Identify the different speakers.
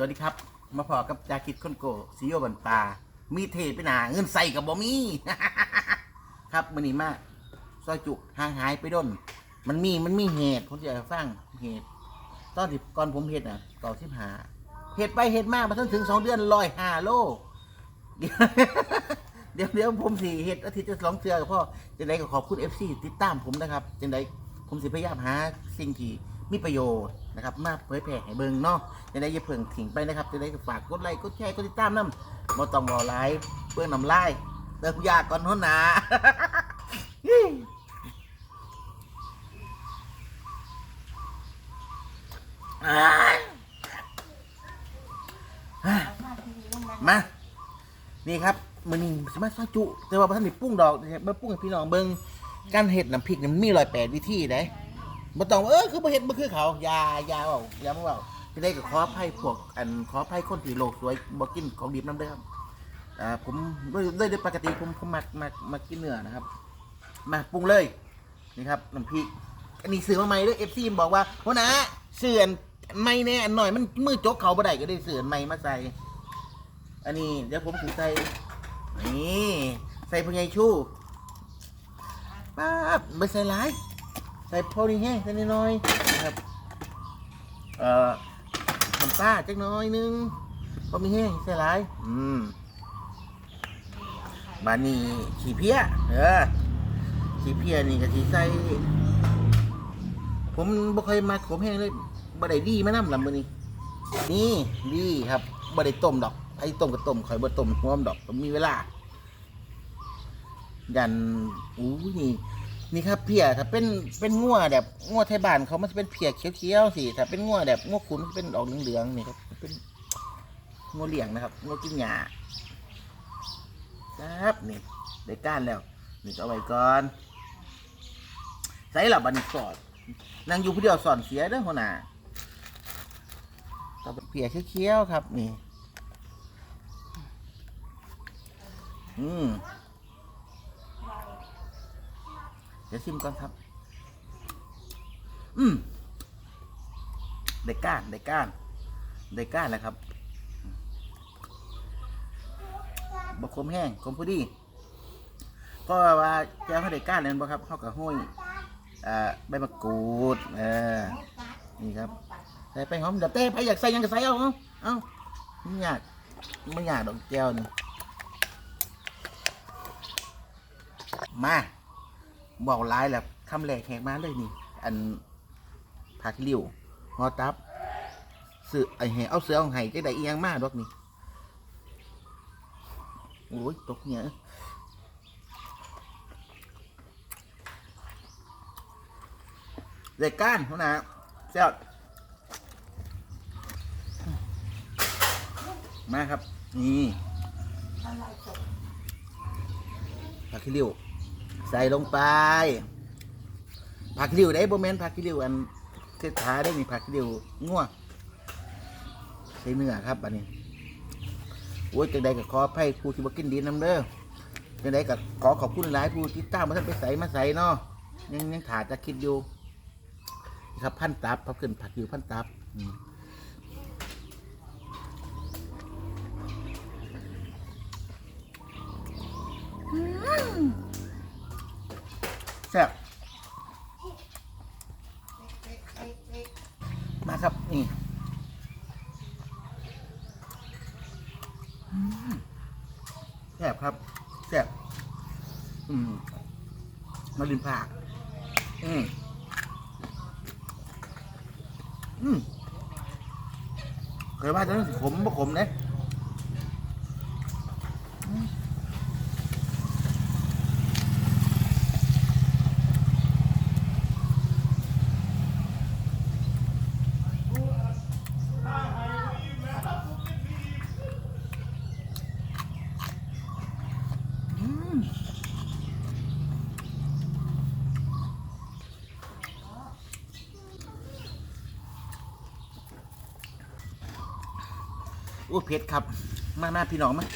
Speaker 1: วัสดีครับ มาพอกับจาคิดคนโกซีโอบันปลามีเทไปหนาเงินใส่กับบ่มีครับมันนี่มากซอยจุห่างหายไปด้น มันมีมันมีเหตุผมจะให้ฟังเหตุ ตอนที่ก่อนผมเห็ดอะเก่าสิบหาเหตุไปเหตุมากมาถึงถึงสองเดือนลอยหาโลเดี๋ยวเดี๋ยวผมสิเห็ดอาทิตย์จะสองเทือกับพ่อจังไดก็ขอบคุณเอฟซีติดตามผมนะครับจังไดผมสิพยายามหาสิ่งที่ มีประโยชน์นะครับมาเผยแพร่ให้เบิ่งเนาะจังไดอย่าเพิ่งทิ้งไปนะครับจังไดก็ฝากกดไลค์กดแชร์กดติดตามน้ำบ่ต้องบ่ไลฟ์เพื่อนำไลน์เติมยาก่อนหัวหนาอ้ามา นี่ครับมือนี้สามารถซอยจุ แต่ว่าท่านได้ปรุงดอกนะครับมาปรุงให้พี่น้องเบิ่งการเฮ็ดน้ำพริกมันมีรอยแปดวิธีเด้ บ่ต้องว่าเออคือบ่เฮ็ดบ่คือเขาอย่าอย่าเว้าอย่ามาเว้าจะได้ก็ขออภัยพวกอันขออภัยคนที่โลกสวยบ่กินของดิบนำเด้อครับอ่าผมโดยโดยโดยปกติผมผมมักมักมักกินเนื้อนะครับ มาปรุงเลยนี่ครับน้ำพริกอันนี้ซื้อมาใหม่เด้อ FC บอกว่าโหนะเสื่อนไม่แน่อันหน่อยมันมือจกเขาบ่ได้ก็ได้เสื่อนใหม่มาใส่ อันนี้เดี๋ยวผมถือใส่นี่ใส่พญายชูป๊าบไม่ใส่หลาย ใส่พอดีแห้งใส่น้อยๆนะครับเอ่อน้ำตาจักน้อยนึงพอมีแห้งใส่หลายอืมบานี่ขี้เพี้ยเออขี้เพี้ยนี่ก็สีใส่ผมบ่เคยมาขมแห้งเลยบ่ได้ดีมานำลำมือนี้นี่ดีครับบ่ได้ต้มดอกไอ้ต้มกับต้มข่อยบ่ต้มหัวมดอกมมีเวลา ยันอู้นี่ นี่ครับเพียถ้าเป็นเป็นงัวแบบงัวไทยบ้านเขามันจะเป็นเพียเขียวๆสิถ้าเป็นงัวแบบงัวขุนเป็นออกเหลืองๆนี่ครับเป็นงัวเลี้ยงนะครับงัวกินหญ้าครับนี่ได้ก้านแล้วนี่เอาไว้ก่อนใส่หลับบัดนสอดนางอยู่ผู้เดียวสอนเสียเด้อหัวหน้าก็เป็นเพียเขียวๆครับนี่ อืม เดี๋ยวชิมก่อนครับ อืมได้ก้านได้ก้านได้ก้านแล้วครับบกคมแห้งคมพอดีเพราะว่าแก้วเขาได้ก้านเลยบ่ครับเขากับห้อยอ่าใบมะกรูดเออนี่ครับใส่ไปหอมเดี๋ยวเต้ไปอยากใส่ยังก็ใส่เอาเอาเอาไม่อยากไม่ยากดอกแก้วนี่มา บอกร้ายแล้วคำแรกแหกมาเลยนี่ อันผักริ้วหอตับเสือไอแหเอาเสือของไห้จะได้เอียงมากดอกนี่โอ้ยตกเนี่ยเด็กก้านหัวหนะเจ้ามาครับ นี่ผักขี้ริ้ว ใส่ลงไป ผักริ้วได้โบแมนผักริ้วอันเทศาได้มีผักริ้วงัวใส่เนื้อครับอันนี้โอ้ยจังใดก็ขอให้ผู้ที่มากินดีน้ำเด้อจังใดก็ขอขอบคุณหลายผู้ที่ตามมาท่านไปใส่มาใส่เนาะยังยังถาจะคิดอยู่ครับพันตับพับขึ้นผักริ้วพันตับอืมแซ่บมาครับ นี่อืม แซ่บครับแซ่บอืมมาลินผักอืมอืมเคยว่าจะต้องขมบ่ขมเนี่ย โอ้เผ็ดครับ มามาพี่น้องมา